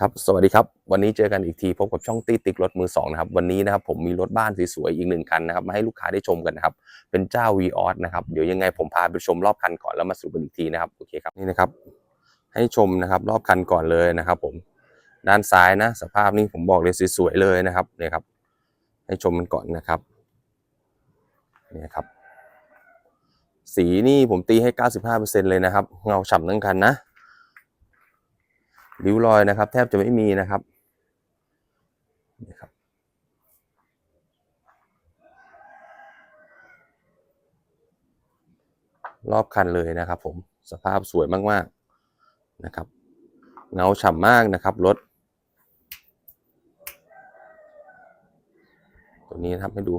ครับสวัสดีครับ วันนี้เจอกันอีกทีพบกับช่องตีติ๊กรถมือสองนะครับ วันนี้นะครับผมมีรถบ้านสวยๆอีกหนึ่งคันนะครับมาให้ลูกค้าได้ชมกันนะครับ เป็นเจ้า v ีออสนะครับ เดี๋ยวยังไงผมพาไปชมรอบคันก่อนแล้วมาสรุปกันอีกทีนะครับ โอเคครับ นี่นะครับ ให้ชมนะครับรอบคันก่อนเลยนะครับผม ด้านซ้ายนะ สภาพนี้ผมบอกเลยสวยๆเลยนะครับเนี่ยครับ ให้ชมมันก่อนนะครับเนี่ยครับ สีนี่ผมตีให้ 95%เลยนะครับ เงาฉ่ำทั้งคันนะ ริ้วรอยนะครับ แทบจะไม่มีนะครับนี่ครับ รอบคันเลยนะครับ ผมสภาพสวยมากๆนะครับ เงาฉ่ำมากนะครับรถตัวนี้นะครับให้ดู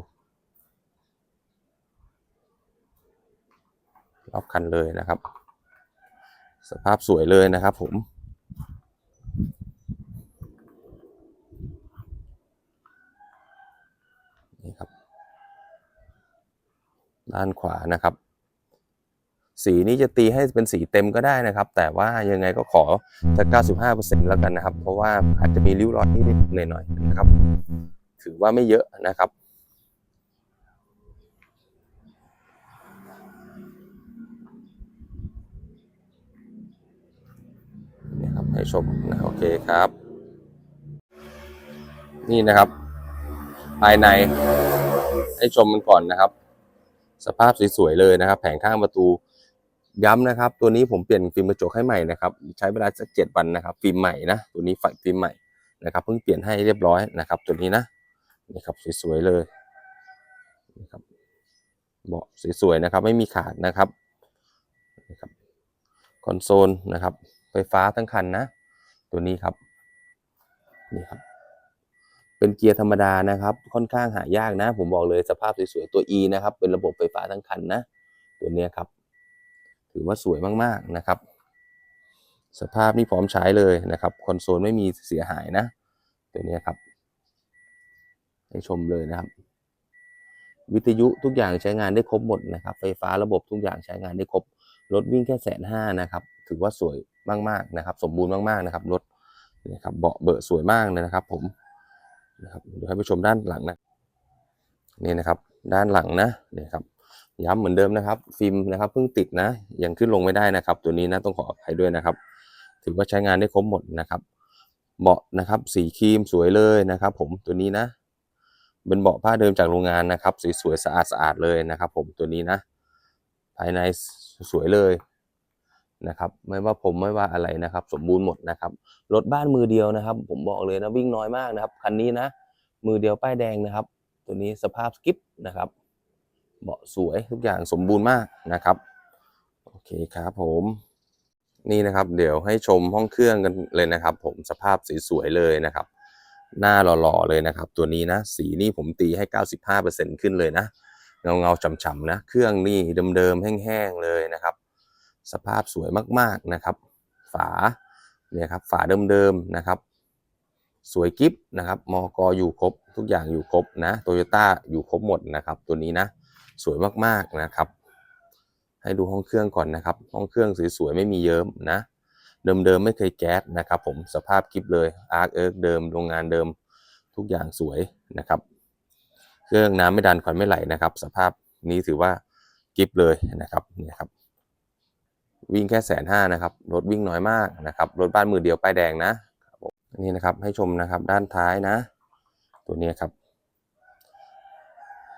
รอบคันเลยนะครับ สภาพสวยเลยนะครับผม นี่ครับ ด้านขวานะครับ สีนี้จะตีให้เป็นสีเต็มก็ได้นะครับ แต่ว่ายังไงก็ขอจะ95%แล้วกันนะครับ เพราะว่าอาจจะมีริ้วรอยนิดๆหน่อยๆนะครับ ถือว่าไม่เยอะนะครับนี่ครับให้ชมนะโอเคครับ นี่นะครับ ภายในให้ชมมันก่อนนะครับ สภาพสวยๆเลยนะครับ แผงข้างประตูย้ำนะครับ ตัวนี้ผมเปลี่ยนฟิล์มกระจกให้ใหม่นะครับ ใช้เวลาสักเจ็ดวันนะครับ ฟิล์มใหม่นะตัวนี้ฝักฟิล์มใหม่นะครับเพิ่งเปลี่ยนให้เรียบร้อยนะครับ ตัวนี้นะนี่ครับสวยๆเลยนี่ครับเบาะสวยๆนะครับ ไม่มีขาดนะครับนี่ครับคอนโซลนะครับ ไฟฟ้าทั้งคันนะ ตัวนี้ครับนี่ครับ เป็นเกียร์ธรรมดานะครับ ค่อนข้างหายากนะ ผมบอกเลยสภาพสวยๆตัว E นะครับ เป็นระบบไฟฟ้าทั้งคันนะ ตัวนี้ครับ ถือว่าสวยมากๆนะครับ สภาพนี่พร้อมใช้เลยนะครับ คอนโซลไม่มีเสียหายนะ ตัวนี้ครับ ให้ชมเลยนะครับ วิทยุทุกอย่างใช้งานได้ครบหมดนะครับ ไฟฟ้าระบบทุกอย่างใช้งานได้ครบ รถวิ่งแค่แสนห้านะครับ ถือว่าสวยมากๆนะครับ สมบูรณ์มากๆนะครับ รถนี่ครับ เบาะเบอะสวยมากเลยนะครับ ผม นะครับเดี๋ยวให้ไปชมด้านหลังนะนี่นะครับด้านหลังนะนี่ครับย้ำเหมือนเดิมนะครับฟิล์มนะครับเพิ่งติดนะยังขึ้นลงไม่ได้นะครับ ตัวนี้นะต้องขออภัยด้วยนะครับ ถือว่าใช้งานได้ครบหมดนะครับ เบาะนะครับสีครีมสวยเลยนะครับ ผมตัวนี้นะเป็นเบาะผ้าเดิมจากโรงงานนะครับสวยๆสะอาดสะอาดเลยนะครับ ผมตัวนี้นะ ภายในสวยเลย นะครับไม่ว่าผมไม่ว่าอะไรนะครับ สมบูรณ์หมดนะครับรถบ้านมือเดียวนะครับ ผมบอกเลยนะวิ่งน้อยมากนะครับคันนี้นะ มือเดียวป้ายแดงนะครับ ตัวนี้สภาพสกิปนะครับเบาะสวยทุกอย่างสมบูรณ์มากนะครับโอเคครับผมนี่นะครับ เดี๋ยวให้ชมห้องเครื่องกันเลยนะครับ ผมสภาพสวยๆเลยนะครับ หน้าหล่อๆเลยนะครับ ตัวนี้นะ สีนี่ผมตีให้ 95%ขึ้นเลยนะ เงาเงาๆฉ่ำๆนะ เครื่องนี่เดิมๆแห้งๆเลยนะครับ สภาพสวยมากๆนะครับ ฝาเนี่ยครับฝาเดิมๆนะครับ สวยกิฟนะครับมอกอยู่ครบทุกอย่างอยู่ครบนะโตโยต้าอยู่ครบหมดนะครับ ตัวนี้นะสวยมากๆนะครับ ให้ดูห้องเครื่องก่อนนะครับ ห้องเครื่องสวยๆไม่มีเยิ้มนะ เดิมๆไม่เคยแก๊สนะครับผมสภาพกิฟเลยอาร์คเอิร์กเดิมโรงงานเดิมทุกอย่างสวยนะครับ เครื่องน้ำไม่ดันควันไม่ไหลนะครับ สภาพนี้ถือว่ากิฟเลยนะครับเนี่ยครับ วิ่งแค่แสนห้านะครับ รถวิ่งน้อยมากนะครับ รถบ้านมือเดียวป้ายแดงนะนี่นะครับให้ชมนะครับด้านท้ายนะ ตัวนี้ครับ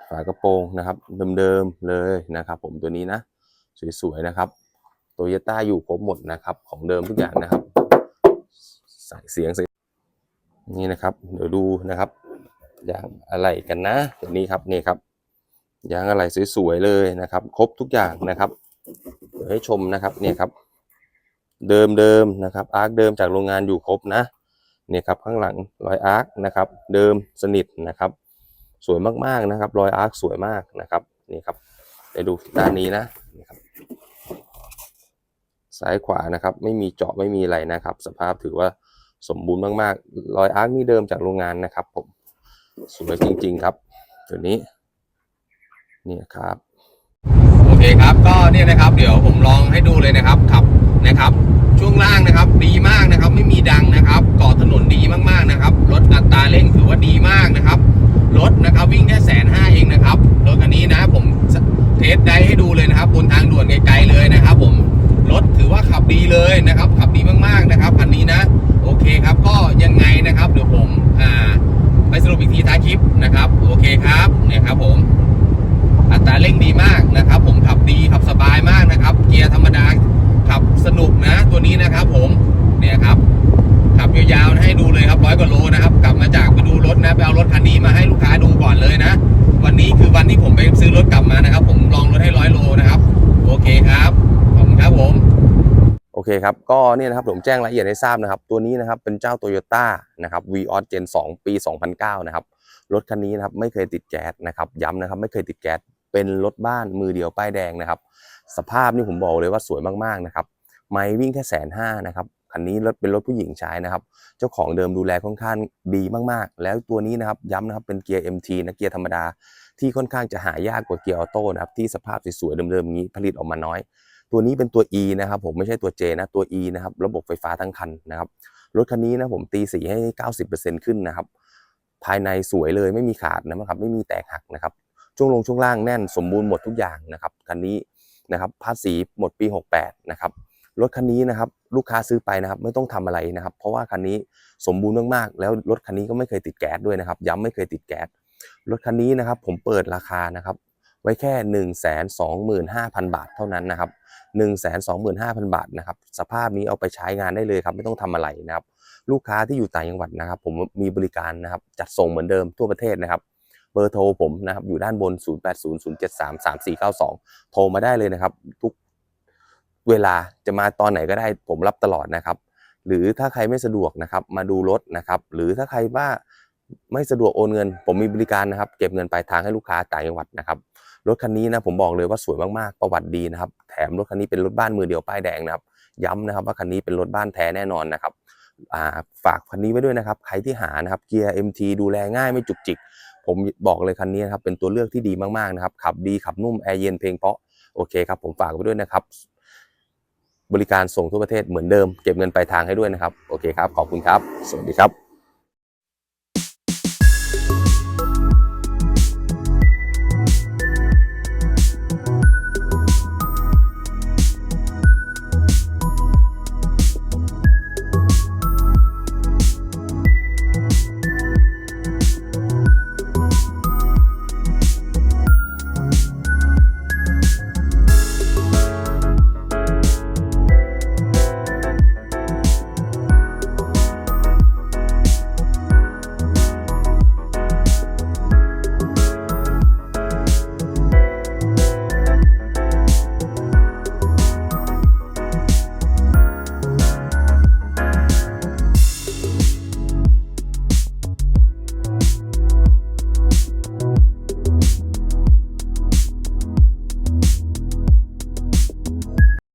ฝากระโปรงนะครับ เดิมๆเลยนะครับ ผมตัวนี้นะ สวยๆนะครับโตโยต้าอยู่ครบหมดนะครับ ของเดิมทุกอย่างนะครับใส่เสียงใส่นี่นะครับ เดี๋ยวดูนะครับยางอะไรกันนะตัวนี้ครับนี่ครับยางอะไรสวยๆเลยนะครับ ครบทุกอย่างนะครับ ให้ชมนะครับเนี่ยครับ เดิมเดิมนะครับอาร์คเดิมจากโรงงานอยู่ครบนะเนี่ยครับข้างหลังรอยอาร์คนะครับ เดิมสนิทนะครับ สวยมากๆนะครับรอยอาร์คสวยมากนะครับนี่ครับไปดูด้านนี้นะนี่ครับซ้ายขวานะครับ ไม่มีเจาะไม่มีอะไรนะครับ สภาพถือว่าสมบูรณ์มากๆรอยอาร์คนี่เดิมจากโรงงานนะครับ ผมสวยจริง ๆ ครับตัวนี้เนี่ยครับ คครับก็เนี่ยนะครับ เดี๋ยวผมลองให้ดูเลยนะครับขับนะครับชช่วงล่าง ยาวๆให้ดูเลยครับร้อยกว่าโลนะครับ กลับมาจากไปดูรถนะไปเอารถคันนี้มาให้ลูกค้าดูก่อนเลยนะ วันนี้คือวันที่ผมไปซื้อรถกลับมานะครับ ผมลองรถให้ร้อยโลนะครับโอเคครับขอบคุณครับผมโอเคครับก็เนี่ยนะครับผมแจ้งรายละเอียดให้ทราบนะครับ ตัวนี้นะครับเป็นเจ้า Toyota นะครับ v ีออ Gen 2ปี 2009 นะครับรถคันนี้นะครับไม่เคยติดแก๊สนะครับย้ำนะครับไม่เคยติดแก๊สเป็นรถบ้านมือเดียวป้ายแดงนะครับ สภาพนี่ผมบอกเลยว่าสวยมากๆนะครับ ไม่วิ่งแค่แสนห้านะครับ คันนี้รถเป็นรถผู้หญิงใช้นะครับ เจ้าของเดิมดูแลค่อนข้างดีมากๆ แล้วตัวนี้นะครับย้ำนะครับเป็นเกียร์ MT นะเกียร์ธรรมดา ที่ค่อนข้างจะหายากกว่าเกียร์ออโต้นะครับที่สภาพสวยๆเดิมๆอย่างนี้ผลิตออกมาน้อย ตัวนี้เป็นตัว E นะครับผมไม่ใช่ตัว J นะตัว E นะครับระบบไฟฟ้าทั้งคันนะครับรถคันนี้นะผมตีสีให้ 90%ขึ้นนะครับภายในสวยเลยไม่มีขาดนะครับไม่มีแตกหักนะครับช่วงลงช่วงล่างแน่นสมบูรณ์หมดทุกอย่างนะครับคันนี้นะครับภาษีหมดปี 68 นะครับ รถคันนี้นะครับลูกค้าซื้อไปนะครับไม่ต้องทำอะไรนะครับ เพราะว่าคันนี้สมบูรณ์มากๆ แล้วรถคันนี้ก็ไม่เคยติดแก๊สด้วยนะครับ ย้ำไม่เคยติดแก๊สรถคันนี้นะครับผมเปิดราคานะครับไว้แค่ 1 2 5 0 0 0 บาทเท่านั้นนะครับ1 2 5 0 0 0 บาทนะครับสภาพนี้เอาไปใช้งานได้เลยครับไม่ต้องทำอะไรนะครับลูกค้าที่อยู่ต่างจังหวัดนะครับ ผมมีบริการนะครับจัดส่งเหมือนเดิมทั่วประเทศนะครับเบอร์โทรผมนะครับอยู่ด้านบน 0800733492 โทรมาได้เลยนะครับทุก เวลาจะมาตอนไหนก็ได้ผมรับตลอดนะครับ หรือถ้าใครไม่สะดวกนะครับมาดูรถนะครับ หรือถ้าใครว่าไม่สะดวกโอนเงิน ผมมีบริการนะครับ เก็บเงินปลายทางให้ลูกค้าต่างจังหวัดนะครับรถคันนี้นะผมบอกเลยว่าสวยมากๆประวัติดีนะครับ แถมรถคันนี้เป็นรถบ้านมือเดียวป้ายแดงนะครับ ย้ำนะครับว่าคันนี้เป็นรถบ้านแท้แน่นอนนะครับาฝากคันนี้ไว้ด้วยนะครับ ใครที่หานะครับเกียร์ MT ดูแลง่ายไม่จุกจิก ผมบอกเลยคันนี้นะครับเป็นตัวเลือกที่ดีมากๆนะครับขับดีขับนุ่มแอร์เย็นเพลงเพราะโอเคครับผมฝากไว้ด้วยนะครับ บริการส่งทั่วประเทศเหมือนเดิม เก็บเงินปลายทางให้ด้วยนะครับ โอเคครับ ขอบคุณครับ สวัสดีครับ